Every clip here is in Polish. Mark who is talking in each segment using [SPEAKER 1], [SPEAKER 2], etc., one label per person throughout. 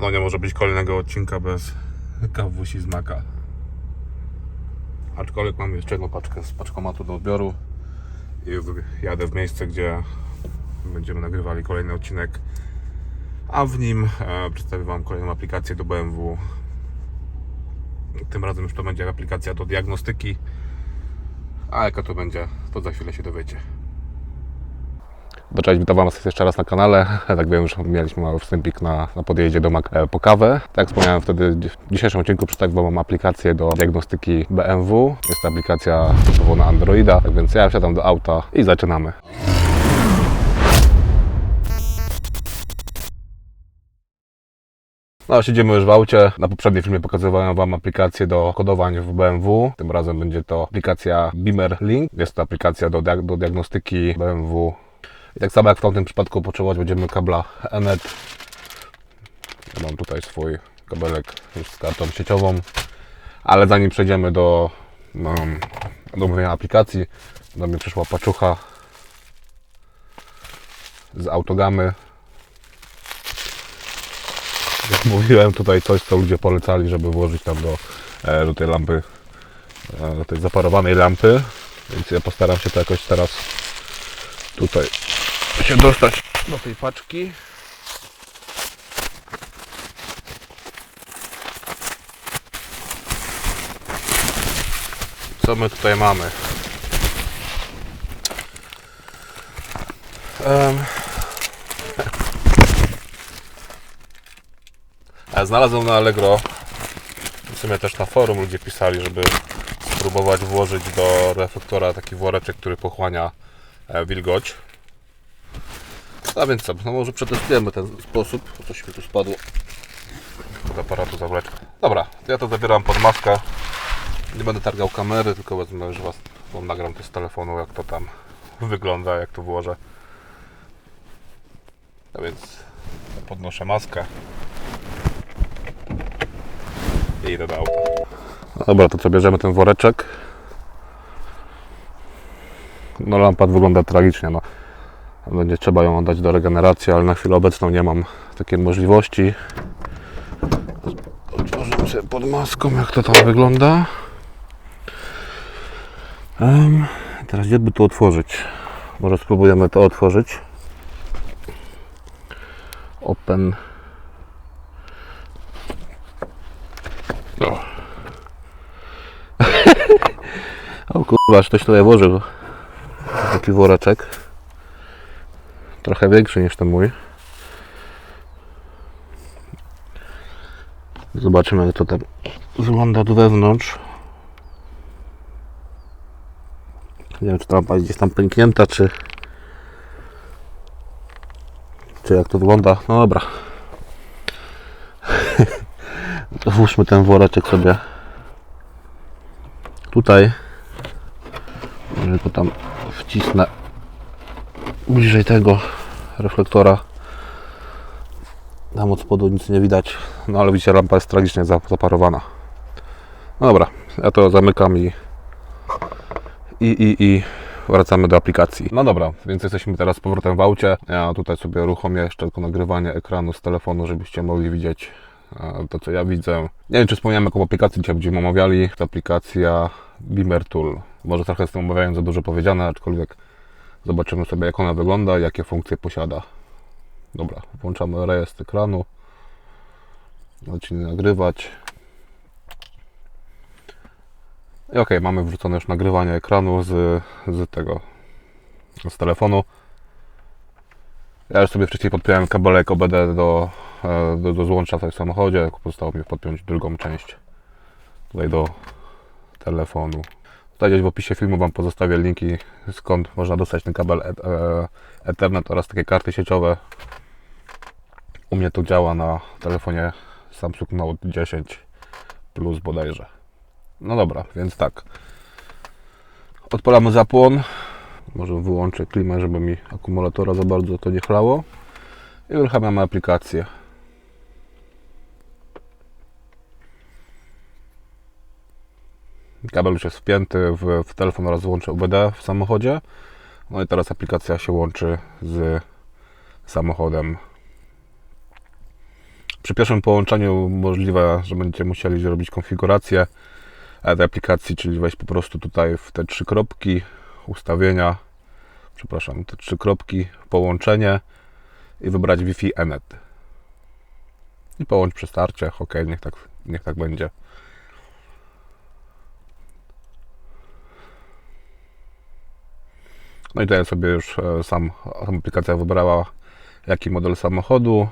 [SPEAKER 1] No nie może być kolejnego odcinka bez kawusi z maka. Aczkolwiek mam jeszcze jedną paczkę z paczkomatu do odbioru i jadę w miejsce, gdzie będziemy nagrywali kolejny odcinek, a w nim e, przedstawię Wam kolejną aplikację do BMW. Tym razem już to będzie aplikacja do diagnostyki, a jaka to będzie, to za chwilę się dowiecie. Cześć, witam Was jeszcze raz na kanale. Tak wiem, już mieliśmy mały wstępik na, na podjeździe do Mac e, po kawę. Tak jak wspomniałem wtedy, w dzisiejszym odcinku przedstawię Wam aplikację do diagnostyki BMW. Jest to aplikacja typowo na Androida, tak więc ja wsiadam do auta i zaczynamy. No, siedzimy już w aucie. Na poprzednim filmie pokazywałem Wam aplikację do kodowań w BMW. Tym razem będzie to aplikacja Beamer Link. Jest to aplikacja do, diag- do diagnostyki BMW. I tak samo jak w tamtym przypadku potrzebować będziemy kabla Enet. Ja mam tutaj swój kabelek już z kartą sieciową. Ale zanim przejdziemy do, no, do omówienia aplikacji, do mnie przyszła paczucha z autogamy. Jak mówiłem, tutaj coś, co ludzie polecali, żeby włożyć tam do, e, do tej lampy, e, do tej zaparowanej lampy. Więc ja postaram się to jakoś teraz tutaj się dostać do tej paczki. Co my tutaj mamy? A znalazłem na Allegro, w sumie też na forum ludzie pisali, żeby spróbować włożyć do reflektora taki woreczek, który pochłania e, wilgoć. A więc co, no może przetestujemy ten sposób. O, Coś mi tu spadło z aparatu zawleczka. Dobra, to ja to zabieram pod maskę. Nie będę targał kamery, tylko wezmę, że was wam nagram to z telefonu, jak to tam wygląda, jak to włożę. A więc podnoszę maskę i idę do auta. No Dobra, to co, bierzemy ten woreczek. No lampa wygląda tragicznie, no. Będzie trzeba ją oddać do regeneracji, ale na chwilę obecną nie mam takiej możliwości. Otworzymy sobie pod maską, jak to tam wygląda. Em, teraz gdzie by to otworzyć? Może spróbujemy to otworzyć. Open. O. o kurwa, ktoś tutaj włożył taki woreczek. Trochę większy niż ten mój. Zobaczymy jak to tam wygląda od wewnątrz. Nie wiem czy ta gdzieś tam pęknięta, czy czy jak to wygląda. No dobra. Włóżmy ten woreczek sobie tutaj. Może go tam wcisnę bliżej tego reflektora. Tam od spodu nic nie widać. No ale widzicie, lampa jest tragicznie za- zaparowana. No dobra, ja to zamykam i i, i, i wracamy do aplikacji. No dobra, więc jesteśmy teraz z powrotem w aucie. Ja tutaj sobie uruchomię jeszcze tylko nagrywanie ekranu z telefonu, żebyście mogli widzieć e, to, co ja widzę. Nie wiem, czy wspomniałem, jaką aplikację dzisiaj będziemy omawiali. To aplikacja Beamer Tool. Może trochę z tym omawiając za dużo powiedziane, aczkolwiek zobaczymy sobie, jak ona wygląda, jakie funkcje posiada. Dobra, włączamy rejestr ekranu. Zacznij nagrywać. I ok, mamy wrzucone już nagrywanie ekranu z, z tego, z telefonu. Ja już sobie wcześniej podpiąłem kabelek OBD do, e, do, do złącza w samochodzie. Pozostało mi podpiąć drugą część tutaj do telefonu. Tutaj gdzieś w opisie filmu Wam pozostawię linki, skąd można dostać ten kabel e- e- Ethernet oraz takie karty sieciowe. U mnie to działa na telefonie Samsung Note 10 Plus bodajże. No dobra, więc tak. Odpalamy zapłon. Może wyłączę klimę, żeby mi akumulatora za bardzo to nie chlało. I uruchamiamy aplikację. Kabel już jest wpięty w, w telefon oraz łącze UBD w samochodzie. No i teraz aplikacja się łączy z samochodem Przy pierwszym połączeniu możliwe, że będziecie musieli zrobić konfigurację tej aplikacji, czyli wejść po prostu tutaj w te trzy kropki, ustawienia, przepraszam, te trzy kropki, połączenie i wybrać Wi-Fi Enet. I połącz przy starcie, ok, niech tak, niech tak będzie. No i tutaj sobie już e, sam, sam aplikacja wybrała jaki model samochodu.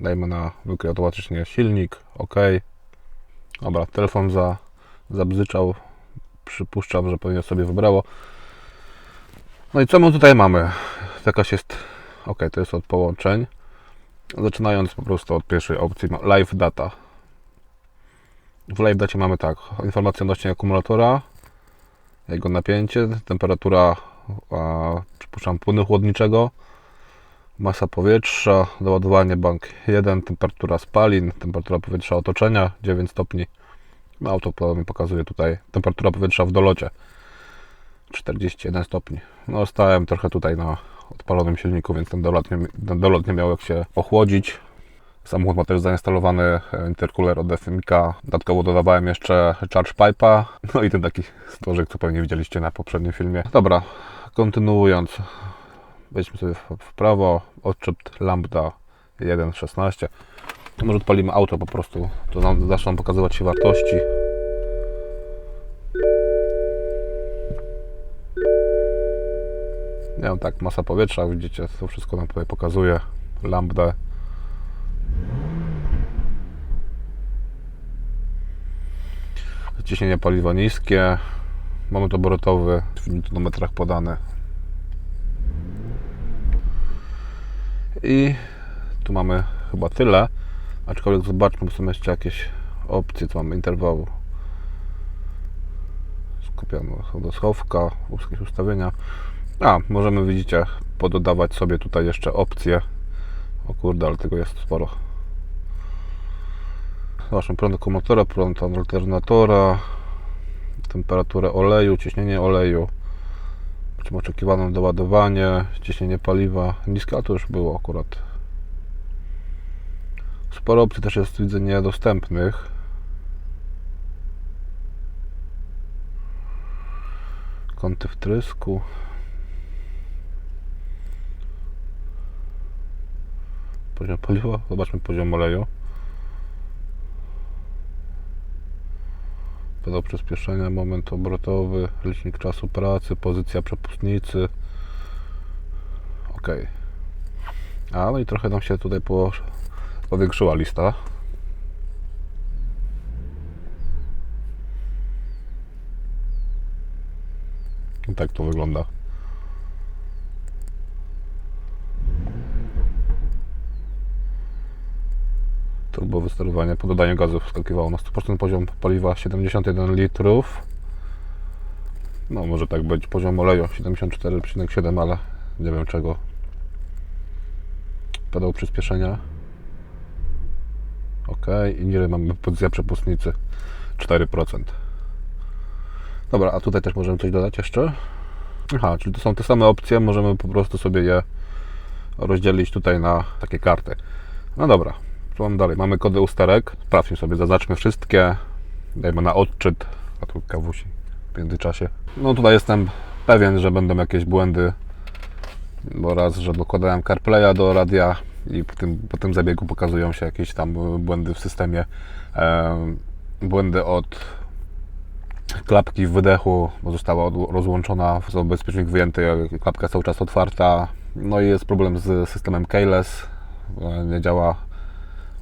[SPEAKER 1] Dajmy na wykryj automatycznie silnik, ok. Dobra, telefon za, zabzyczał. Przypuszczam, że pewnie sobie wybrało. No i co my tutaj mamy? Jakaś jest, ok, to jest od połączeń. Zaczynając po prostu od pierwszej opcji, live data. W live dacie mamy tak, informacje odnośnie akumulatora, jego napięcie, temperatura, a, przypuszczam, płynu chłodniczego, masa powietrza, doładowanie bank 1, temperatura spalin, temperatura powietrza otoczenia 9 stopni. No, auto mi pokazuje tutaj temperatura powietrza w dolocie 41 stopni. No, stałem trochę tutaj na odpalonym silniku, więc ten dolot nie, ten dolot nie miał jak się ochłodzić. Samochód ma też zainstalowany e, intercooler od FMK. Dodatkowo dodawałem jeszcze charge pipe'a. No i ten taki stożek, co pewnie widzieliście na poprzednim filmie. Dobra, kontynuując. Wejdźmy sobie w, prawo. Odczyt lambda 1.16. Może odpalimy auto po prostu. To nam zaczną pokazywać się wartości. Nie wiem, tak, masa powietrza, widzicie, to wszystko nam tutaj pokazuje. Lambda. Ciśnienie paliwa niskie. Moment obrotowy w newtonometrach podane. I tu mamy chyba tyle. Aczkolwiek zobaczmy, są jeszcze jakieś opcje. Tu mamy interwał. Skupiamy do schowka, jakieś ustawienia. A, możemy, widzicie, pododawać sobie tutaj jeszcze opcje. O kurde, ale tego jest sporo. Zobaczmy, prąd akumulatora, prąd alternatora, temperaturę oleju, ciśnienie oleju, czym oczekiwane doładowanie, ciśnienie paliwa. Niskie, a to już było akurat. Sporo opcji też jest, widzę, niedostępnych. Kąty wtrysku. Poziom paliwa, zobaczmy poziom oleju. Pedał przyspieszenia, moment obrotowy, licznik czasu pracy, pozycja przepustnicy. Ok. A no i trochę nam się tutaj po, powiększyła lista. I tak to wygląda. Turbowe sterowanie. Po dodaniu gazu wskakiwało na 100% poziom paliwa 71 litrów. No może tak być. Poziom oleju 74,7, ale nie wiem czego. Pedał przyspieszenia. Ok, i nie mamy pozycja przepustnicy 4%. Dobra, a tutaj też możemy coś dodać jeszcze. Aha, czyli to są te same opcje, możemy po prostu sobie je rozdzielić tutaj na takie karty. No dobra, co mam dalej? Mamy kody usterek. Sprawdźmy sobie, zaznaczmy wszystkie. Dajmy na odczyt. A tu kawusi w międzyczasie. No tutaj jestem pewien, że będą jakieś błędy. Bo raz, że dokładałem CarPlaya do radia i po tym, po tym zabiegu pokazują się jakieś tam błędy w systemie. Błędy od klapki w wydechu, bo została rozłączona, został bezpiecznik wyjęty, klapka cały czas otwarta. No i jest problem z systemem keyless. Nie działa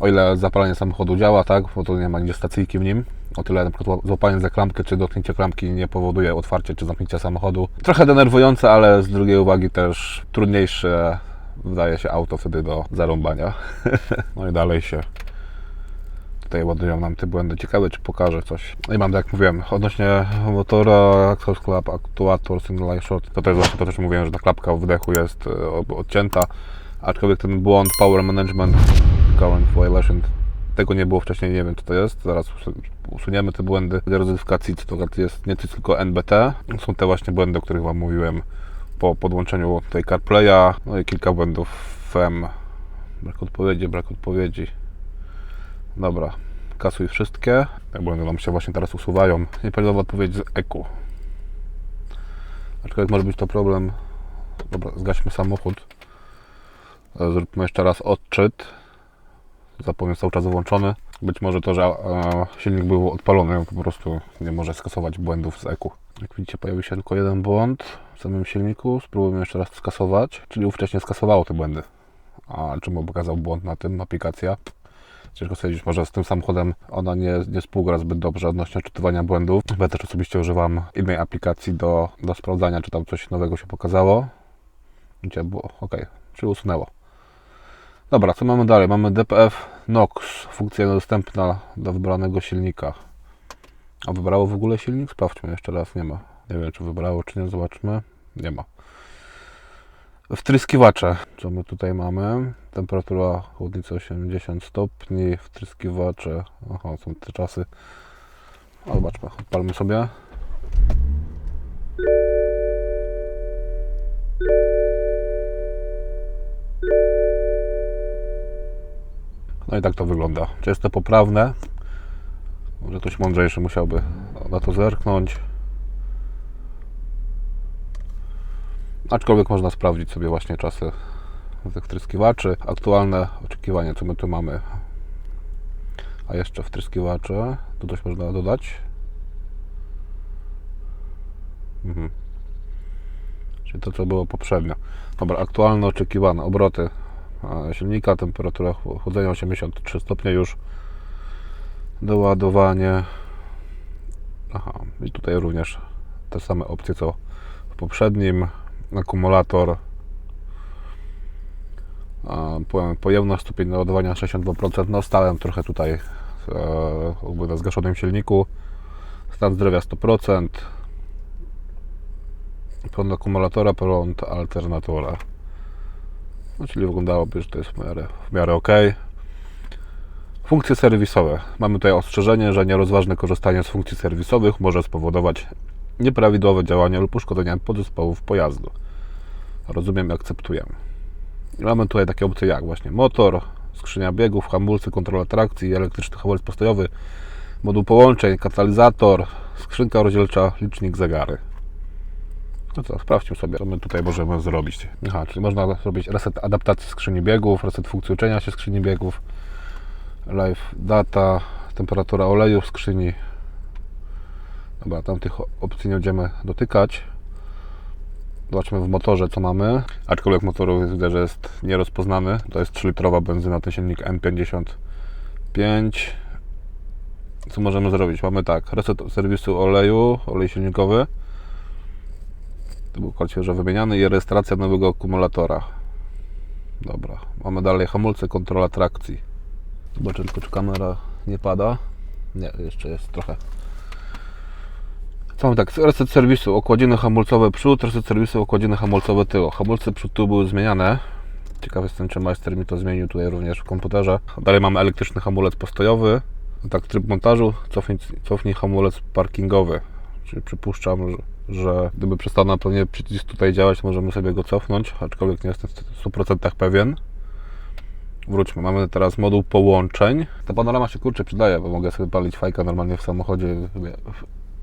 [SPEAKER 1] o ile zapalanie samochodu działa, tak, bo to nie ma nigdzie stacyjki w nim, o tyle na przykład złapanie za klamkę czy dotknięcie klamki nie powoduje otwarcia czy zamknięcia samochodu. Trochę denerwujące, ale z drugiej uwagi też trudniejsze wydaje się auto wtedy do zarąbania. no i dalej się tutaj ładują nam te błędy. Ciekawe, czy pokażę coś. No i mam, tak jak mówiłem, odnośnie motora, exhaust clap, aktuator, single line short, to też to też mówiłem, że ta klapka w jest e, odcięta, aczkolwiek ten błąd power management, current violation, tego nie było wcześniej, nie wiem co to jest, zaraz usu- usuniemy te błędy. Rozrywka CIT to jest nie tylko NBT. Są te właśnie błędy, o których Wam mówiłem po podłączeniu tej CarPlaya, no i kilka błędów FEM Brak odpowiedzi, brak odpowiedzi. Dobra, kasuj wszystkie. Tak błędy nam się właśnie teraz usuwają. Nieprawidłowa odpowiedź z EQ. Aczkolwiek może być to problem. Dobra, zgaśmy samochód. Zróbmy jeszcze raz odczyt. Zapomniał jest cały czas włączony. Być może to, że e, silnik był odpalony, po prostu nie może skasować błędów z EQ. Jak widzicie, pojawił się tylko jeden błąd w samym silniku. Spróbujemy jeszcze raz skasować. Czyli wcześniej skasowało te błędy. A czemu pokazał błąd na tym aplikacja? Ciężko stwierdzić, może z tym samochodem ona nie, nie współgra zbyt dobrze odnośnie odczytywania błędów. Ja też osobiście używam innej aplikacji do, do sprawdzania, czy tam coś nowego się pokazało. Gdzie było? Ok, czyli usunęło. Dobra, co mamy dalej? Mamy DPF NOx, funkcja dostępna do wybranego silnika. A wybrało w ogóle silnik? Sprawdźmy jeszcze raz, nie ma. Nie wiem, czy wybrało, czy nie, zobaczmy. Nie ma. Wtryskiwacze. Co my tutaj mamy? Temperatura chłodnicy 80 stopni. Wtryskiwacze. Aha, są te czasy. O, zobaczmy, odpalmy sobie. No i tak to wygląda. Czy jest to poprawne? Może ktoś mądrzejszy musiałby na to zerknąć. Aczkolwiek można sprawdzić sobie właśnie czasy tych wtryskiwaczy. Aktualne oczekiwania, co my tu mamy. A jeszcze wtryskiwacze. Tu coś można dodać. Mhm. Czyli to, co było poprzednio. Dobra, aktualne oczekiwane obroty silnika, temperatura ch- chłodzenia 83 stopnie już. Doładowanie. Aha, i tutaj również te same opcje co w poprzednim. Akumulator. Pojemność, stopień naładowania 62%. No stałem trochę tutaj e, jakby na zgaszonym silniku. Stan zdrowia 100%. Prąd akumulatora, prąd alternatora. No, czyli wyglądałoby, że to jest w miarę, w miarę ok. Funkcje serwisowe. Mamy tutaj ostrzeżenie, że nierozważne korzystanie z funkcji serwisowych może spowodować nieprawidłowe działanie lub uszkodzenia podzespołów pojazdu. Rozumiem i akceptujemy. Mamy tutaj takie opcje jak właśnie motor, skrzynia biegów, hamulce, kontrola trakcji, elektryczny hamulec postojowy, moduł połączeń, katalizator, skrzynka rozdzielcza, licznik zegary. No co, sprawdźmy sobie, co my tutaj możemy zrobić. Aha, czyli można zrobić reset adaptacji skrzyni biegów, reset funkcji uczenia się skrzyni biegów, live data, temperatura oleju w skrzyni. Dobra, tam tych opcji nie będziemy dotykać. Zobaczmy w motorze co mamy. Aczkolwiek motoru widzę, że jest nierozpoznany. To jest 3-litrowa benzyna, ten silnik M55. Co możemy zrobić? Mamy tak, reset serwisu oleju, olej silnikowy. To był świeżo wymieniany i rejestracja nowego akumulatora. Dobra, mamy dalej hamulce, kontrola trakcji. Zobaczę tylko, czy kamera nie pada. Nie, jeszcze jest trochę. Co mamy tak, reset serwisu, okładziny hamulcowe przód, reset serwisu, okładziny hamulcowe tył. Hamulce przód tył były zmieniane. Ciekaw jestem, czy majster mi to zmienił tutaj również w komputerze. Dalej mamy elektryczny hamulec postojowy. Tak, tryb montażu, cofnij, cofnij hamulec parkingowy. Czyli przypuszczam, że, gdyby przestał na pewnie przycisk tutaj działać, możemy sobie go cofnąć, aczkolwiek nie jestem w 100% pewien. Wróćmy, mamy teraz moduł połączeń. Ta panorama się kurczę przydaje, bo mogę sobie palić fajka normalnie w samochodzie,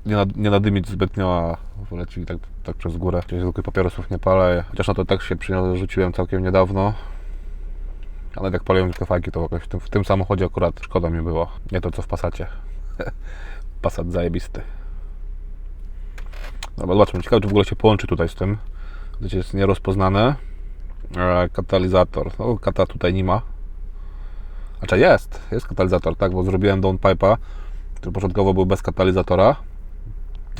[SPEAKER 1] nie, nad, nie nadymić zbytnio, a leci tak, tak przez górę. Czyli zwykłych papierosów nie palę, chociaż na to tak się rzuciłem całkiem niedawno. Ale jak paliłem tylko fajki, to jakoś w tym, w tym samochodzie akurat szkoda mi było. Nie to co w Passacie. Passat zajebisty. Dobra, zobaczmy. Ciekawe, czy w ogóle się połączy tutaj z tym. Widzicie, jest nierozpoznane. E, katalizator. No, kata tutaj nie ma. Znaczy jest, jest katalizator, tak, bo zrobiłem downpipe'a, który początkowo był bez katalizatora,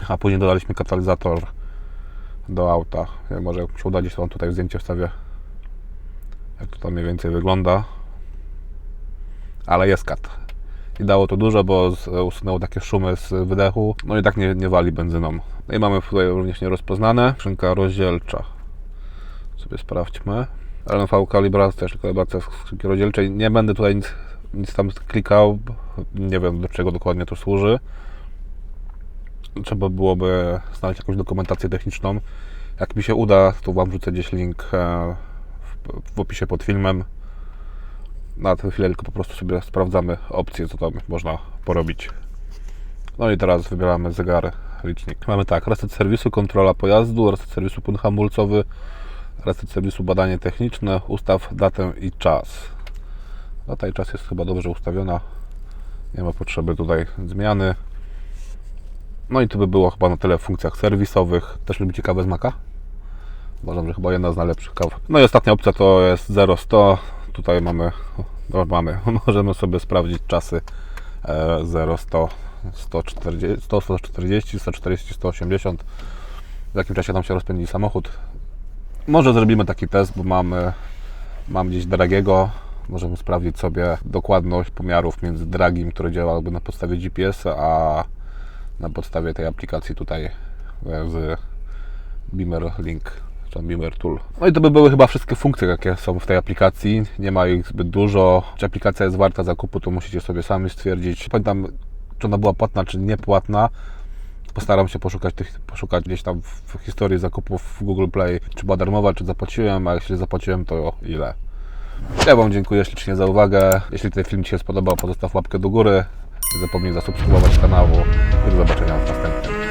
[SPEAKER 1] a później dodaliśmy katalizator do auta. Wiem, może jak się uda, gdzieś to on tutaj zdjęcie wstawię, jak to tam mniej więcej wygląda. Ale jest kat. I dało to dużo, bo z- usunęło takie szumy z wydechu, no i tak nie, nie wali benzyną. No i mamy tutaj również nierozpoznane. Skrzynka rozdzielcza. Sobie sprawdźmy. LNV kalibracja, też kalibracja skrzynki rozdzielczej. Nie będę tutaj nic, nic tam klikał. Nie wiem do czego dokładnie to służy. Trzeba byłoby znaleźć jakąś dokumentację techniczną. Jak mi się uda, to Wam wrzucę gdzieś link e, w opisie pod filmem. Na tę chwilę tylko po prostu sobie sprawdzamy opcje, co tam można porobić. No i teraz wybieramy zegar, licznik. Mamy tak, reset serwisu, kontrola pojazdu, reset serwisu płyn hamulcowy, reset serwisu badanie techniczne, ustaw datę i czas. No tutaj czas jest chyba dobrze ustawiona. Nie ma potrzeby tutaj zmiany. No i to by było chyba na tyle w funkcjach serwisowych. Też lubicie kawę z maka? Uważam, że chyba jedna z najlepszych kaw. No i ostatnia opcja to jest 0-100. Tutaj mamy, no mamy, możemy sobie sprawdzić czasy e, 0-100, 140, 100, 140, 140, 180. W jakim czasie tam się rozpędzi samochód. Może zrobimy taki test, bo mamy, mam gdzieś dragiego. Możemy sprawdzić sobie dokładność pomiarów między dragim, który działa jakby na podstawie GPS, a na podstawie tej aplikacji tutaj e, z Beamer Link, tam Beamer Tool. No i to by były chyba wszystkie funkcje, jakie są w tej aplikacji. Nie ma ich zbyt dużo. Czy aplikacja jest warta zakupu, to musicie sobie sami stwierdzić. Pamiętam, czy ona była płatna, czy niepłatna. Postaram się poszukać, tych, poszukać gdzieś tam w historii zakupów w Google Play, czy była darmowa, czy zapłaciłem, a jeśli zapłaciłem, to ile. Ja Wam dziękuję ślicznie za uwagę. Jeśli ten film Ci się spodobał, pozostaw łapkę do góry. Nie zapomnij zasubskrybować kanału i do zobaczenia w następnym.